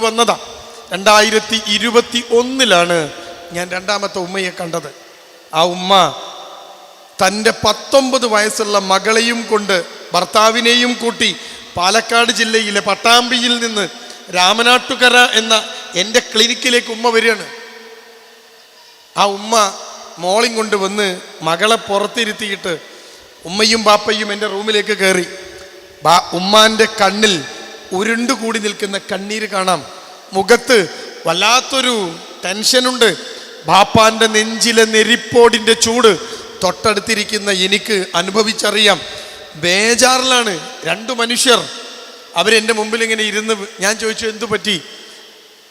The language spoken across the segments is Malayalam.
വന്നതാ. രണ്ടായിരത്തി ഇരുപത്തി ഒന്നിലാണ് ഞാൻ രണ്ടാമത്തെ ഉമ്മയെ കണ്ടത്. ആ ഉമ്മ തന്റെ പത്തൊമ്പത് വയസ്സുള്ള മകളെയും കൊണ്ട് ഭർത്താവിനെയും കൂട്ടി പാലക്കാട് ജില്ലയിലെ പട്ടാമ്പിയിൽ നിന്ന് രാമനാട്ടുകര എന്ന എന്റെ ക്ലിനിക്കിലേക്ക് ഉമ്മ വരികയാണ്. ആ ഉമ്മ മോളിങ് കൊണ്ട് വന്ന് മകളെ പുറത്തിരുത്തിയിട്ട് ഉമ്മയും ബാപ്പയും എന്റെ റൂമിലേക്ക് കയറി. ബാ ഉമ്മാന്റെ കണ്ണിൽ ഉരുണ്ടു കൂടി നിൽക്കുന്ന കണ്ണീര് കാണാം. മുഖത്ത് വല്ലാത്തൊരു ടെൻഷനുണ്ട്. ബാപ്പാന്റെ നെഞ്ചിലെ നെരിപ്പോടിന്റെ ചൂട് തൊട്ടടുത്തിരിക്കുന്ന എനിക്ക് അനുഭവിച്ചറിയാം. ബേജാറിലാണ് രണ്ടു മനുഷ്യർ. അവരെന്റെ മുമ്പിൽ ഇങ്ങനെ ഇരുന്ന് ഞാൻ ചോദിച്ചു എന്തു പറ്റി?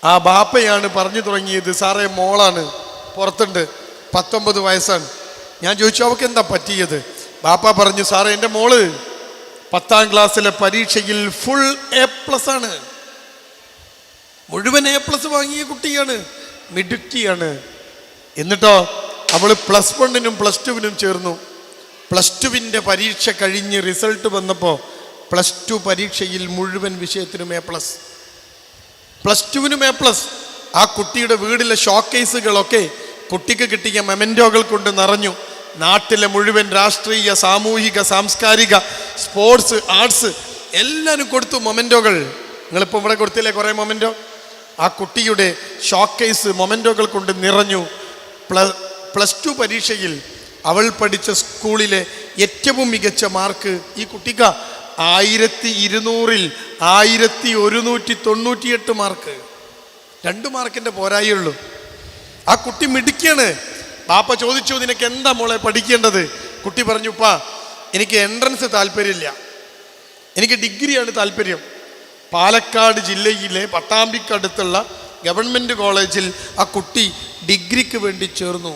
ആ ബാപ്പയാണ് പറഞ്ഞു തുടങ്ങിയത് സാറേ മോളാണ് പുറത്തുണ്ട് പത്തൊമ്പത് വയസ്സാണ്. ഞാൻ ചോദിച്ചു അവൾക്ക് എന്താ പറ്റിയത്? ബാപ്പ പറഞ്ഞു സാറേ എന്റെ മോൾ പത്താം ക്ലാസ്സിലെ പരീക്ഷയിൽ ഫുൾ എ പ്ലസ് ആണ്. മുഴുവൻ എ പ്ലസ് വാങ്ങിയ കുട്ടിയാണ്. മിടുക്കിയാണ്. എന്നിട്ടോ അവൾ പ്ലസ് വണ്ണിനും പ്ലസ് ടുവിനും ചേർന്നു. പ്ലസ് ടുവിന്റെ പരീക്ഷ കഴിഞ്ഞ് റിസൾട്ട് വന്നപ്പോൾ പ്ലസ് ടു പരീക്ഷയിൽ മുഴുവൻ വിഷയത്തിനും എ പ്ലസ് പ്ലസ് ടുവിനും എ പ്ലസ് ആ കുട്ടിയുടെ വീടിലെ ഷോക്കേസുകളൊക്കെ കുട്ടിക്ക് കിട്ടിയ മെമന്റോകൾ കൊണ്ട് നിറഞ്ഞു. നാട്ടിലെ മുഴുവൻ രാഷ്ട്രീയ സാമൂഹിക സാംസ്കാരിക സ്പോർട്സ് ആർട്സ് എല്ലാവരും കൊടുത്തു മൊമെന്റോകൾ നിങ്ങളിപ്പോൾ ഇവിടെ കൊടുത്തില്ലേ കുറേ മൊമെന്റോ ആ കുട്ടിയുടെ ഷോക്കേസ് മൊമെന്റോകൾ കൊണ്ട് നിറഞ്ഞു. പ്ലസ് പ്ലസ് ടു പരീക്ഷയിൽ അവൾ പഠിച്ച സ്കൂളിലെ ഏറ്റവും മികച്ച മാർക്ക് ഈ കുട്ടിക്ക ആയിരത്തി ഇരുന്നൂറിൽ ആയിരത്തി ഒരുന്നൂറ്റി തൊണ്ണൂറ്റിയെട്ട് മാർക്ക്. രണ്ട് മാർക്കിന്റെ പോരായുള്ളൂ ആ കുട്ടി മിടുക്കിയാണ്. പാപ്പ ചോദിച്ചു നിനക്ക് എന്താ മോളെ പഠിക്കേണ്ടത്? കുട്ടി പറഞ്ഞു പാ എനിക്ക് എൻട്രൻസ് താല്പര്യമില്ല. എനിക്ക് ഡിഗ്രിയാണ് താല്പര്യം. പാലക്കാട് ജില്ലയിലെ പട്ടാമ്പിക്കടുത്തുള്ള ഗവൺമെന്റ് കോളേജിൽ ആ കുട്ടി ഡിഗ്രിക്ക് വേണ്ടി ചേർന്നു.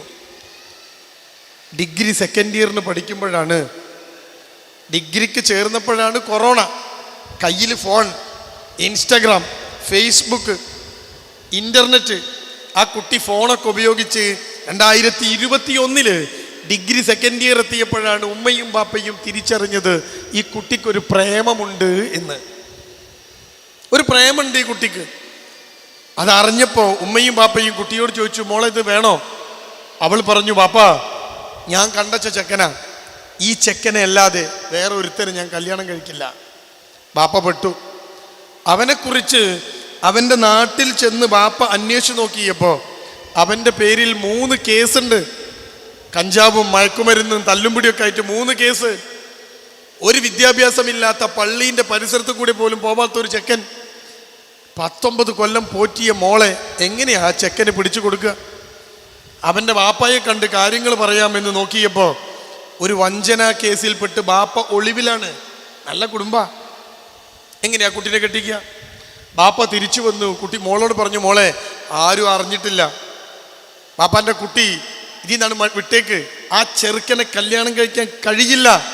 ഡിഗ്രി സെക്കൻഡ് ഇയറിന് പഠിക്കുമ്പോഴാണ്. ഡിഗ്രിക്ക് ചേർന്നപ്പോഴാണ് കൊറോണ. കയ്യിൽ ഫോൺ ഇൻസ്റ്റഗ്രാം ഫേസ്ബുക്ക് ഇന്റർനെറ്റ് ആ കുട്ടി ഫോണൊക്കെ ഉപയോഗിച്ച് രണ്ടായിരത്തി ഇരുപത്തി ഒന്നിൽ ഡിഗ്രി സെക്കൻഡ് ഇയർ എത്തിയപ്പോഴാണ് ഉമ്മയും പാപ്പയും തിരിച്ചറിഞ്ഞത് ഈ കുട്ടിക്കൊരു പ്രേമമുണ്ട് എന്ന്. ഒരു പ്രേമുണ്ട് ഈ കുട്ടിക്ക്. അതറിഞ്ഞപ്പോൾ ഉമ്മയും പാപ്പയും കുട്ടിയോട് ചോദിച്ചു മോളെ ഇത് വേണോ? അവൾ പറഞ്ഞു പാപ്പ ഞാൻ കണ്ടച്ച ചെക്കനാ. ഈ ചെക്കനെ അല്ലാതെ വേറെ ഒരുത്തരും ഞാൻ കല്യാണം കഴിക്കില്ല. ബാപ്പ പെട്ടു. അവനെക്കുറിച്ച് അവന്റെ നാട്ടിൽ ചെന്ന് ബാപ്പ അന്വേഷിച്ച് നോക്കിയപ്പോൾ അവന്റെ പേരിൽ മൂന്ന് കേസുണ്ട്. കഞ്ചാവും മയക്കുമരുന്നും തല്ലുംപിടിയൊക്കെ ആയിട്ട് മൂന്ന് കേസ്. ഒരു വിദ്യാഭ്യാസമില്ലാത്ത പള്ളീന്റെ പരിസരത്ത് കൂടി പോലും പോവാത്ത ഒരു ചെക്കൻ. പത്തൊമ്പത് കൊല്ലം പോറ്റിയ മോളെ എങ്ങനെയാ ആ ചെക്കന് പിടിച്ചു കൊടുക്കുക? അവന്റെ ബാപ്പായെ കണ്ട് കാര്യങ്ങൾ പറയാമെന്ന് നോക്കിയപ്പോൾ ഒരു വഞ്ചന കേസിൽപ്പെട്ട് ബാപ്പ ഒളിവിലാണ്. നല്ല കുടുംബ. എങ്ങനെയാ കുട്ടീനെ കെട്ടിക്കുക? ബാപ്പ തിരിച്ചു വന്നു. കുട്ടി മോളോട് പറഞ്ഞു മോളെ ആരും അറിഞ്ഞിട്ടില്ല. ബാപ്പാന്റെ കുട്ടി ഇതിൽ നിന്നാണ് വിട്ടേക്ക്? ആ ചെറുക്കനെ കല്യാണം കഴിക്കാൻ കഴിയില്ല.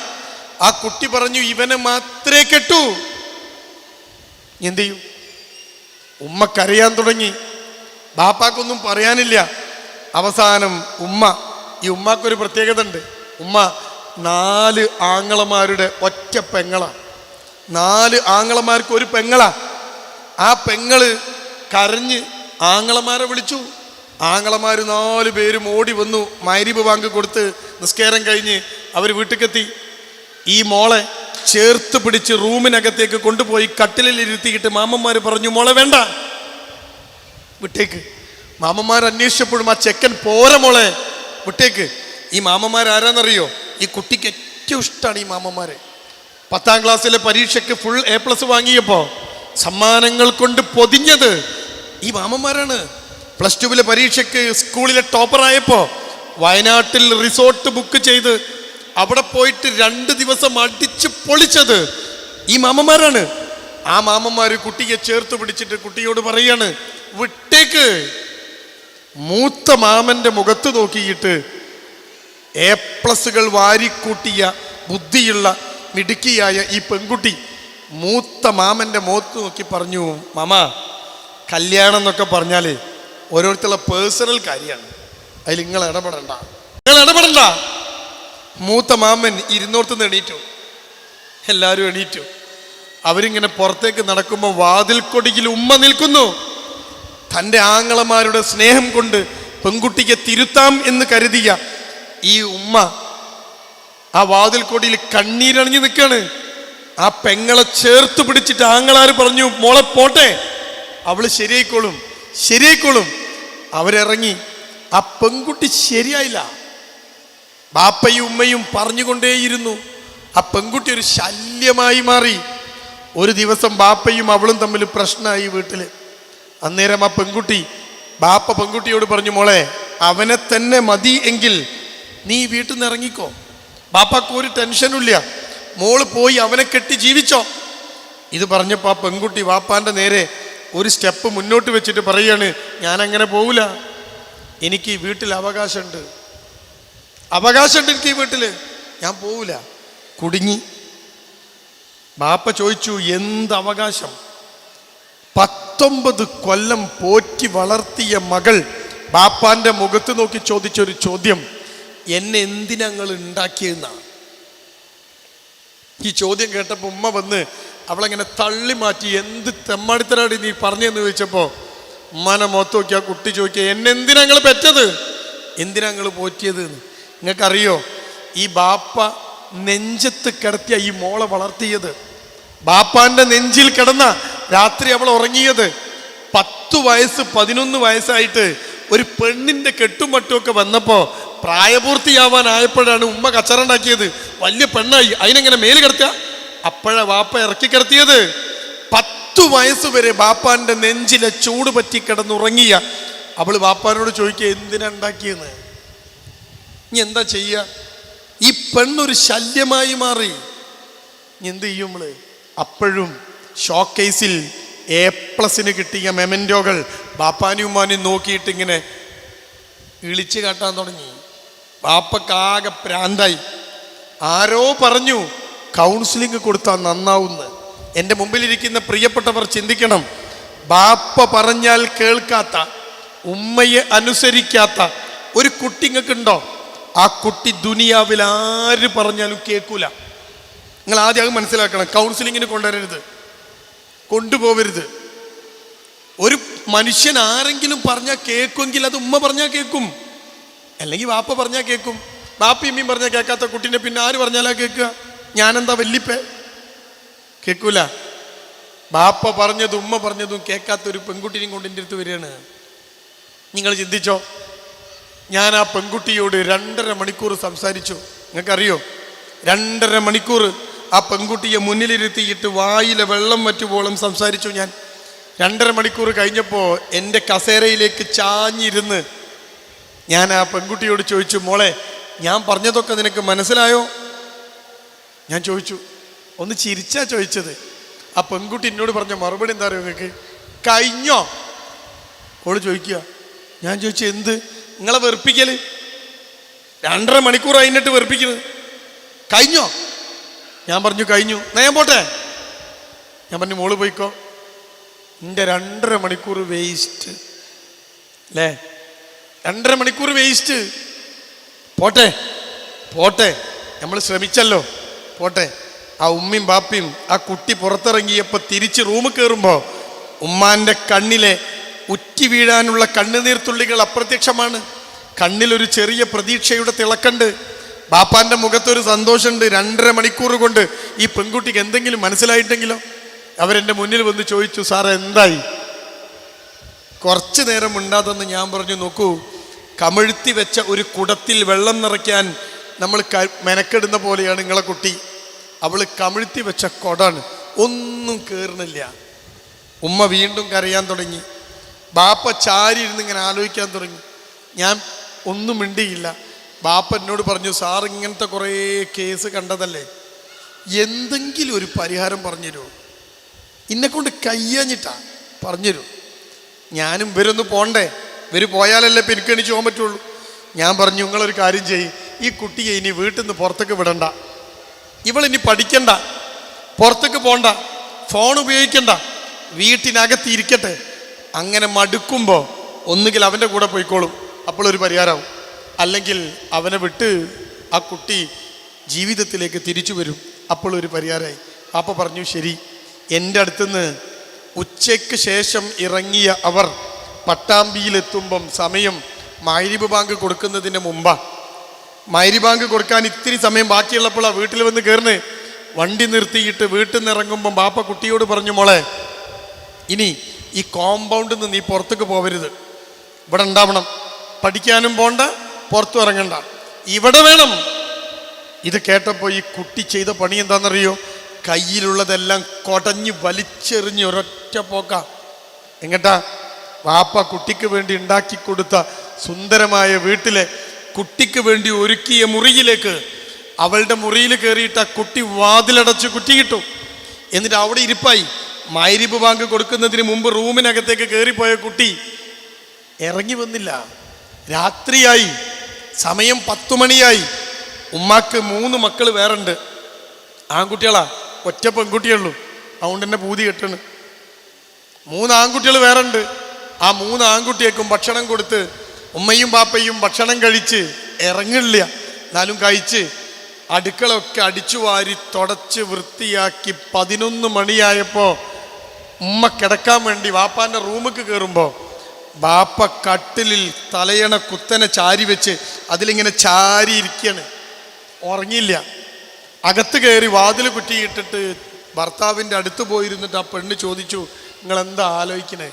ആ കുട്ടി പറഞ്ഞു ഇവനെ മാത്രമേ കെട്ടൂ. എന്ത് ചെയ്യും ഉമ്മ കരയാൻ തുടങ്ങി. ബാപ്പാക്കൊന്നും പറയാനില്ല. അവസാനം ഉമ്മ ഈ ഉമ്മാക്കൊരു പ്രത്യേകത ഉണ്ട് ഉമ്മ നാല് ആങ്ങളമാരുടെ ഒറ്റ പെങ്ങള. നാല് ആങ്ങളമാർക്ക് ഒരു പെങ്ങള. ആ പെങ്ങൾ കരഞ്ഞ് ആങ്ങളമാരെ വിളിച്ചു. ആങ്ങളമാർ നാല് പേരും ഓടി വന്നു മൈരിബ് ബാങ്ക് കൊടുത്ത് നിസ്കാരം കഴിഞ്ഞ് അവർ വീട്ടിലെത്തി ഈ മോളെ ചേർത്ത് പിടിച്ച് റൂമിനകത്തേക്ക് കൊണ്ടുപോയി കട്ടിലിൽ ഇരുത്തിയിട്ട് മാമന്മാർ പറഞ്ഞു മോളെ വേണ്ട. വിട്ടേക്ക്. മാമന്മാർ അന്വേഷിച്ചപ്പോഴും ആ ചെക്കൻ പോര മോളെ. വിട്ടേക്ക്. ഈ മാമന്മാർ ആരാന്നറിയോ? ഈ കുട്ടിക്ക് ഏറ്റവും ഇഷ്ടമാണ് ഈ മാമന്മാരെ. പത്താം ക്ലാസ്സിലെ പരീക്ഷയ്ക്ക് ഫുൾ എ പ്ലസ് വാങ്ങിയപ്പോൾ സമ്മാനങ്ങൾ കൊണ്ട് പൊതിഞ്ഞത് ഈ മാമന്മാരാണ്. പ്ലസ് ടുവിലെ പരീക്ഷയ്ക്ക് സ്കൂളിലെ ടോപ്പർ ആയപ്പോൾ വയനാട്ടിൽ റിസോർട്ട് ബുക്ക് ചെയ്ത് അവിടെ പോയിട്ട് രണ്ട് ദിവസം അടിച്ച് പൊളിച്ചത് ഈ മാമന്മാരാണ്. ആ മാമന്മാര് കുട്ടിയെ ചേർത്ത് പിടിച്ചിട്ട് കുട്ടിയോട് പറയാണ് വിട്ടേക്ക്. മൂത്ത മാമന്റെ മുഖത്ത് നോക്കിയിട്ട് എ പ്ലസുകൾ വാരിക്കൂട്ടിയ ബുദ്ധിയുള്ള മിടുക്കിയായ ഈ പെൺകുട്ടി മൂത്ത മാമന്റെ മുഖത്ത് നോക്കി പറഞ്ഞു മാമ കല്യാണം എന്നൊക്കെ പറഞ്ഞാൽ ഓരോരുത്തരുടെ പേഴ്സണൽ കാര്യമാണ്. അതിൽ നിങ്ങൾ ഇടപെടണ്ട. നിങ്ങൾ ഇടപെടണ്ട. മൂത്ത മാമൻ ഇരുന്നോർത്ത് എണീറ്റു. എല്ലാവരും എണീറ്റു. അവരിങ്ങനെ പുറത്തേക്ക് നടക്കുമ്പോൾ വാതിൽ കൊടിയിൽ ഉമ്മ നിൽക്കുന്നു. തന്റെ ആങ്ങളമാരുടെ സ്നേഹം കൊണ്ട് പെൺകുട്ടിക്ക് തിരുത്താം എന്ന് കരുതിയ ഈ ഉമ്മ ആ വാതിൽ കൊടിയിൽ കണ്ണീരണിഞ്ഞു നിൽക്കാണ് ആ പെങ്ങളെ ചേർത്ത് പിടിച്ചിട്ട് ആങ്ങളാർ പറഞ്ഞു മോളെ പോട്ടെ. അവൾ ശരിയായിക്കോളും. ശരിയായിക്കോളും. അവരിറങ്ങി ആ പെൺകുട്ടി ശരിയായില്ല. ബാപ്പയും ഉമ്മയും പറഞ്ഞുകൊണ്ടേയിരുന്നു. ആ പെൺകുട്ടി ഒരു ശല്യമായി മാറി. ഒരു ദിവസം ബാപ്പയും അവളും തമ്മിൽ പ്രശ്നമായി വീട്ടിൽ അന്നേരം ആ പെൺകുട്ടി ബാപ്പ പെൺകുട്ടിയോട് പറഞ്ഞു മോളെ അവനെ തന്നെ മതി എങ്കിൽ നീ വീട്ടിൽ നിന്ന് ഇറങ്ങിക്കോ. ബാപ്പക്ക് ഒരു ടെൻഷനുമില്ല. മോൾ പോയി അവനെ കെട്ടി ജീവിച്ചോ. ഇത് പറഞ്ഞപ്പോൾ ആ പെൺകുട്ടി വാപ്പാന്റെ നേരെ ഒരു സ്റ്റെപ്പ് മുന്നോട്ട് വെച്ചിട്ട് പറയാണ് ഞാൻ അങ്ങനെ പോവില്ല എനിക്ക് വീട്ടിൽ അവകാശമുണ്ട്. അവകാശമുണ്ട് എനിക്ക് ഈ വീട്ടിൽ. ഞാൻ പോവില്ല കുടുങ്ങി. ബാപ്പ ചോദിച്ചു എന്ത് അവകാശം? പത്തൊമ്പത് കൊല്ലം പോറ്റി വളർത്തിയ മകൾ. ബാപ്പാന്റെ മുഖത്ത് നോക്കി ചോദിച്ചൊരു ചോദ്യം എന്നെ എന്തിനങ്ങൾ ഉണ്ടാക്കിയെന്നാണ് ഈ ചോദ്യം കേട്ടപ്പോൾ ഉമ്മ വന്ന് അവളെങ്ങനെ തള്ളി മാറ്റി എന്ത് തെമ്മാടിത്തരാടി നീ പറഞ്ഞെന്ന് ചോദിച്ചപ്പോൾ ഉമ്മാനെ മുഖത്ത് നോക്കി ആ കുട്ടി ചോദിക്കുക എന്നെ എന്തിനാ നിങ്ങൾ പെറ്റത്? എന്തിനാ നിങ്ങൾ പോറ്റിയത് നിങ്ങൾക്കറിയോ ഈ ബാപ്പ നെഞ്ചത്ത് കിടത്തിയ ഈ മോളെ വളർത്തിയത്. ബാപ്പാന്റെ നെഞ്ചിൽ കിടന്ന രാത്രി അവൾ ഉറങ്ങിയത്. പത്ത് വയസ്സ് പതിനൊന്ന് വയസ്സായിട്ട് ഒരു പെണ്ണിന്റെ കെട്ടും മട്ടുമൊക്കെ വന്നപ്പോ പ്രായപൂർത്തിയാവാനായപ്പോഴാണ് ഉമ്മ കച്ചറുണ്ടാക്കിയത് വലിയ പെണ്ണായി. അതിനെങ്ങനെ മേൽ കിടത്തുക അപ്പോഴ വാപ്പ ഇറക്കി കിടത്തിയത്. പത്തു വയസ്സ് വരെ ബാപ്പാന്റെ നെഞ്ചിലെ ചൂട് പറ്റി കിടന്നുറങ്ങിയ. അവൾ ബാപ്പാനോട് ചോദിക്കുക എന്തിനാ ഉണ്ടാക്കിയെന്ന്? ഇനി എന്താ ചെയ്യുക ഈ പെണ്ണൊരു ശല്യമായി മാറി. എന്ത് ചെയ്യും നമ്മൾ അപ്പോഴും ഷോക്കേസിൽ എ പ്ലസിന് കിട്ടിയ മെമന്റോകൾ ബാപ്പാനും ഉമ്മാനും നോക്കിയിട്ട് ഇങ്ങനെ ഇളിച്ചു കാട്ടാൻ തുടങ്ങി. ബാപ്പക്കാകെ പ്രാന്തായി. ആരോ പറഞ്ഞു കൗൺസിലിംഗ് കൊടുത്താൽ നന്നാവുന്ന്. എന്റെ മുമ്പിലിരിക്കുന്ന പ്രിയപ്പെട്ടവർ ചിന്തിക്കണം. ബാപ്പ പറഞ്ഞാൽ കേൾക്കാത്ത ഉമ്മയെ അനുസരിക്കാത്ത ഒരു കുട്ടി നിങ്ങൾക്കുണ്ടോ ആ കുട്ടി ദുനിയാവിൽ ആര് പറഞ്ഞാലും കേൾക്കൂല. നിങ്ങൾ ആദ്യം അത് മനസ്സിലാക്കണം. കൗൺസിലിങ്ങിന് കൊണ്ടുവരരുത്. കൊണ്ടുപോകരുത് ഒരു മനുഷ്യൻ ആരെങ്കിലും പറഞ്ഞാൽ കേൾക്കുമെങ്കിൽ അത് ഉമ്മ പറഞ്ഞാൽ കേൾക്കും. അല്ലെങ്കിൽ വാപ്പ പറഞ്ഞാൽ കേൾക്കും. ബാപ്പയും ഉമ്മയും പറഞ്ഞാൽ കേൾക്കാത്ത കുട്ടീനെ പിന്നെ ആര് പറഞ്ഞാലാ കേൾക്കുക? ഞാനെന്താ വല്ലിപ്പേ? കേൾക്കൂല ബാപ്പ പറഞ്ഞതും ഉമ്മ പറഞ്ഞതും കേൾക്കാത്ത ഒരു പെൺകുട്ടിനെയും കൊണ്ട് എന്റെ അടുത്ത് വരികയാണ്. നിങ്ങൾ ചിന്തിച്ചോ? ഞാൻ ആ പെൺകുട്ടിയോട് രണ്ടര മണിക്കൂർ സംസാരിച്ചു. നിങ്ങൾക്കറിയോ? രണ്ടര മണിക്കൂർ ആ പെൺകുട്ടിയെ മുന്നിലിരുത്തിയിട്ട് വായിലെ വെള്ളം വറ്റുപോളം സംസാരിച്ചു ഞാൻ. രണ്ടര മണിക്കൂർ കഴിഞ്ഞപ്പോൾ എന്റെ കസേരയിലേക്ക് ചാഞ്ഞിരുന്ന് ഞാൻ ആ പെൺകുട്ടിയോട് ചോദിച്ചു മോളെ ഞാൻ പറഞ്ഞതൊക്കെ നിനക്ക് മനസ്സിലായോ? ഞാൻ ചോദിച്ചു. ഒന്ന് ചിരിച്ചാ ചോദിച്ചത്. ആ പെൺകുട്ടി എന്നോട് പറഞ്ഞ മറുപടി എന്താ അറിയോ നിങ്ങൾക്ക് കഴിഞ്ഞോ? ഓൾ ചോദിക്കുക. ഞാൻ ചോദിച്ചു എന്ത്? നിങ്ങളെ വെറുപ്പിക്കൽ രണ്ടര മണിക്കൂർ കഴിഞ്ഞിട്ട് വെറുപ്പിക്കുന്നത് കഴിഞ്ഞോ? ഞാൻ പറഞ്ഞു കഴിഞ്ഞു. ഞാൻ പോട്ടെ? ഞാൻ പറഞ്ഞു മോൾ പോയിക്കോ. എന്റെ രണ്ടര മണിക്കൂർ വേസ്റ്റ് അല്ലേ? രണ്ടര മണിക്കൂർ വേസ്റ്റ് പോട്ടെ പോട്ടെ നമ്മൾ ശ്രമിച്ചല്ലോ. പോട്ടെ ആ ഉമ്മയും ബാപ്പയും ആ കുട്ടി പുറത്തിറങ്ങിയപ്പോൾ തിരിച്ച് റൂമിൽ കയറുമ്പോൾ ഉമ്മാന്റെ കണ്ണിലെ ഉറ്റി വീഴാനുള്ള കണ്ണുനീർത്തുള്ളികൾ അപ്രത്യക്ഷമാണ്. കണ്ണിലൊരു ചെറിയ പ്രതീക്ഷയുടെ തിളക്കണ്ട്. ബാപ്പാന്റെ മുഖത്തൊരു സന്തോഷമുണ്ട്. രണ്ടര മണിക്കൂർ കൊണ്ട് ഈ പെൺകുട്ടിക്ക് എന്തെങ്കിലും മനസ്സിലായിട്ടെങ്കിലോ അവരെന്റെ മുന്നിൽ വന്ന് ചോദിച്ചു സാർ എന്തായി? കുറച്ച് നേരം ഉണ്ടാതെന്ന് ഞാൻ പറഞ്ഞു നോക്കൂ കമഴ്ത്തി വെച്ച ഒരു കുടത്തിൽ വെള്ളം നിറയ്ക്കാൻ നമ്മൾ മെനക്കെടുന്ന പോലെയാണ് നിങ്ങളെ കുട്ടി. അവൾ കമിഴ്ത്തി വെച്ച കൊടാണ്. ഒന്നും കയറണില്ല ഉമ്മ വീണ്ടും കരയാൻ തുടങ്ങി. ബാപ്പ ചാരി ഇരുന്ന് ഇങ്ങനെ ആലോചിക്കാൻ തുടങ്ങി. ഞാൻ ഒന്നും മിണ്ടിയില്ല. ബാപ്പ എന്നോട് പറഞ്ഞു സാർ ഇങ്ങനത്തെ കുറേ കേസ് കണ്ടതല്ലേ? എന്തെങ്കിലും ഒരു പരിഹാരം പറഞ്ഞുതരുമോ ഇന്നെക്കൊണ്ട് കയ്യഞ്ഞിട്ടാ പറഞ്ഞുതരൂ. ഞാനും ഇവരൊന്ന് പോണ്ടേ? ഇവർ പോയാലല്ലേ ഇപ്പം പോകാൻ പറ്റുള്ളൂ. ഞാൻ പറഞ്ഞു നിങ്ങളൊരു കാര്യം ചെയ്യും. ഈ കുട്ടിയെ ഇനി വീട്ടിൽ നിന്ന് പുറത്തേക്ക് വിടണ്ട. ഇവളിനി പഠിക്കണ്ട. പുറത്തേക്ക് പോണ്ട. ഫോൺ ഉപയോഗിക്കണ്ട. വീട്ടിനകത്ത് ഇരിക്കട്ടെ. അങ്ങനെ മടുക്കുമ്പോൾ ഒന്നുകിൽ അവന്റെ കൂടെ പോയിക്കോളും. അപ്പോൾ ഒരു പരിഹാരമാവും അല്ലെങ്കിൽ അവനെ വിട്ട് ആ കുട്ടി ജീവിതത്തിലേക്ക് തിരിച്ചു വരും. അപ്പോൾ ഒരു പരിഹാരമായി അപ്പോൾ പറഞ്ഞു ശരി. എന്റെ അടുത്തുനിന്ന് ഉച്ചയ്ക്ക് ശേഷം ഇറങ്ങിയ അവർ പട്ടാമ്പിയിലെത്തുമ്പം സമയം മൈരിബ് ബാങ്ക് കൊടുക്കുന്നതിന് മുമ്പാണ് മൈരി ബാങ്ക് കൊടുക്കാൻ ഇത്തിരി സമയം ബാക്കിയുള്ളപ്പോഴാണ് വീട്ടിൽ വന്ന് കയറുന്നത് വണ്ടി നിർത്തിയിട്ട് വീട്ടിൽ നിന്ന് ഇറങ്ങുമ്പം ബാപ്പ കുട്ടിയോട് പറഞ്ഞു മോളെ ഇനി ഈ കോമ്പൗണ്ടിൽ നിന്ന് നീ പുറത്തേക്ക് പോവരുത്. ഇവിടെ ഉണ്ടാവണം. പഠിക്കാനും പോണ്ട പുറത്തു ഇറങ്ങണ്ട. ഇവിടെ വേണം. ഇത് കേട്ടപ്പോൾ ഈ കുട്ടി ചെയ്ത പണി എന്താണെന്നറിയോ? കയ്യിലുള്ളതെല്ലാം കൊടഞ്ഞ് വലിച്ചെറിഞ്ഞ് ഒരൊറ്റ പോക്ക. എങ്ങട്ടാ? വാപ്പ കുട്ടിക്ക് വേണ്ടി ഉണ്ടാക്കി കൊടുത്ത സുന്ദരമായ വീട്ടിലെ കുട്ടിക്ക് വേണ്ടി ഒരുക്കിയ മുറിയിലേക്ക് അവളുടെ മുറിയിൽ കയറിയിട്ട് ആ കുട്ടി വാതിലടച്ച് കുറ്റിയിട്ടു. എന്നിട്ട് അവിടെ ഇരിപ്പായി. മൈരിബ് ബാങ്ക് കൊടുക്കുന്നതിന് മുമ്പ് റൂമിനകത്തേക്ക് കയറിപ്പോയ കുട്ടി ഇറങ്ങി വന്നില്ല. രാത്രിയായി. സമയം പത്തു മണിയായി. ഉമ്മാക്ക് മൂന്ന് മക്കൾ വേറുണ്ട്. ആൺകുട്ടികളാ. ഒറ്റ പെൺകുട്ടിയുള്ളൂ അതുകൊണ്ട് തന്നെ പൂതി കെട്ടണ്. മൂന്ന് ആൺകുട്ടികൾ വേറുണ്ട്. ആ മൂന്ന് ആൺകുട്ടിയേക്കും ഭക്ഷണം കൊടുത്ത് ഉമ്മയും പാപ്പയും ഭക്ഷണം കഴിച്ച് ഇറങ്ങില്ല. എന്നാലും കഴിച്ച് അടുക്കളൊക്കെ അടിച്ചു വാരി തുടച്ച് വൃത്തിയാക്കി പതിനൊന്ന് മണിയായപ്പോൾ ഉമ്മ കിടക്കാൻ വേണ്ടി വാപ്പാന്റെ റൂമിക്ക് കയറുമ്പോൾ ബാപ്പ കട്ടിലിൽ തലയണ കുത്തനെ ചാരി വെച്ച് അതിലിങ്ങനെ ചാരി ഇരിക്കുകയാണ് ഉറങ്ങിയില്ല. അകത്ത് കയറി വാതിൽ കുറ്റിയിട്ടിട്ട് ഭർത്താവിന്റെ അടുത്ത് പോയിരുന്നിട്ട് ആ പെണ്ണ് ചോദിച്ചു നിങ്ങൾ എന്താ ആലോചിക്കണേ?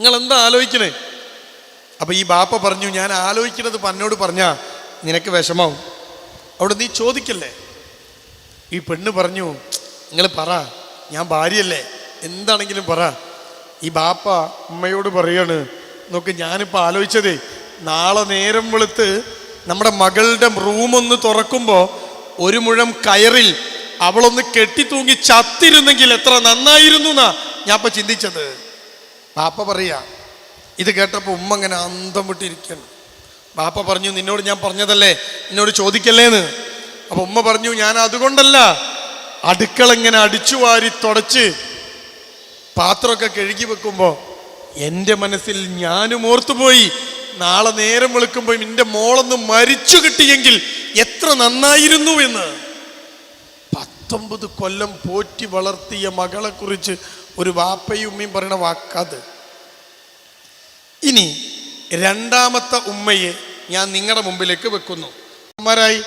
നിങ്ങൾ എന്താ ആലോചിക്കണേ? അപ്പൊ ഈ ബാപ്പ പറഞ്ഞു ഞാൻ ആലോചിക്കുന്നത് പന്നോട് പറഞ്ഞാ നിനക്ക് വിഷമാവും അവിടെ നീ ചോദിക്കല്ലേ? ഈ പെണ്ണ് പറഞ്ഞു നിങ്ങൾ പറ ഞാൻ ഭാര്യയല്ലേ എന്താണെങ്കിലും പറ. ഈ ബാപ്പ അമ്മയോട് പറയാണ് നോക്ക് ഞാനിപ്പോൾ ആലോചിച്ചതേ നാളെ നേരം വെളുത്ത് നമ്മുടെ മകളുടെ റൂമൊന്ന് തുറക്കുമ്പോൾ ഒരു മുഴം കയറിൽ അവളൊന്ന് കെട്ടിത്തൂങ്ങി ചത്തിരുന്നെങ്കിൽ എത്ര നന്നായിരുന്നു എന്നാ ഞാൻ ഇപ്പം ചിന്തിച്ചത്. ബാപ്പ പറയാ ഇത് കേട്ടപ്പോൾ ഉമ്മ അങ്ങനെ അന്തം വിട്ടിരിക്കണം ബാപ്പ പറഞ്ഞു നിന്നോട് ഞാൻ പറഞ്ഞതല്ലേ? നിന്നോട് ചോദിക്കല്ലേന്ന്? അപ്പൊ ഉമ്മ പറഞ്ഞു ഞാൻ അതുകൊണ്ടല്ല. അടുക്കള ഇങ്ങനെ അടിച്ചു വാരി തുടച്ച് പാത്രമൊക്കെ കഴുകി വെക്കുമ്പോൾ എന്റെ മനസ്സിൽ ഞാനും ഓർത്തുപോയി. നാളെ നേരം വെളുക്കുമ്പോൾ എന്റെ മോളൊന്ന് മരിച്ചു കിട്ടിയെങ്കിൽ എത്ര നന്നായിരുന്നു എന്ന്. പത്തൊമ്പത് കൊല്ലം പോറ്റി വളർത്തിയ മകളെ കുറിച്ച് ഒരു വാപ്പയും ഉമ്മയും പറയണ വാക്കത് ഇനി രണ്ടാമത്തെ ഉമ്മയെ ഞാൻ നിങ്ങളുടെ മുമ്പിലേക്ക് വെക്കുന്നു. ഉമ്മാരായി?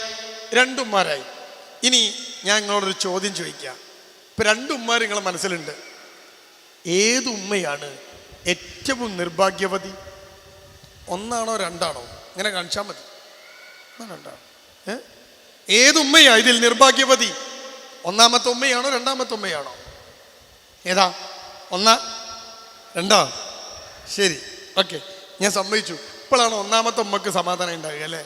രണ്ടുമ്മാരായി. ഇനി ഞാൻ നിങ്ങളോടൊരു ചോദ്യം ചോദിക്കാം. ഇപ്പൊ രണ്ടുമ്മാർ നിങ്ങളെ മനസ്സിലുണ്ട്. ഏത് ഉമ്മയാണ് ഏറ്റവും നിർഭാഗ്യവതി? ഒന്നാണോ രണ്ടാണോ? ഇങ്ങനെ കാണിച്ചാൽ മതി. രണ്ടാണോ ഏ? ഏത് ഉമ്മയാ ഇതിൽ നിർഭാഗ്യവതി? ഒന്നാമത്തെ ഉമ്മയാണോ രണ്ടാമത്തെ ഉമ്മയാണോ? ഏതാ? ഒന്ന് രണ്ടോ? ശരി. ഓക്കെ. ഞാൻ സമ്മതിച്ചു. ഇപ്പോഴാണ് ഒന്നാമത്തെ ഉമ്മക്ക് സമാധാനം ഉണ്ടാകുക അല്ലേ?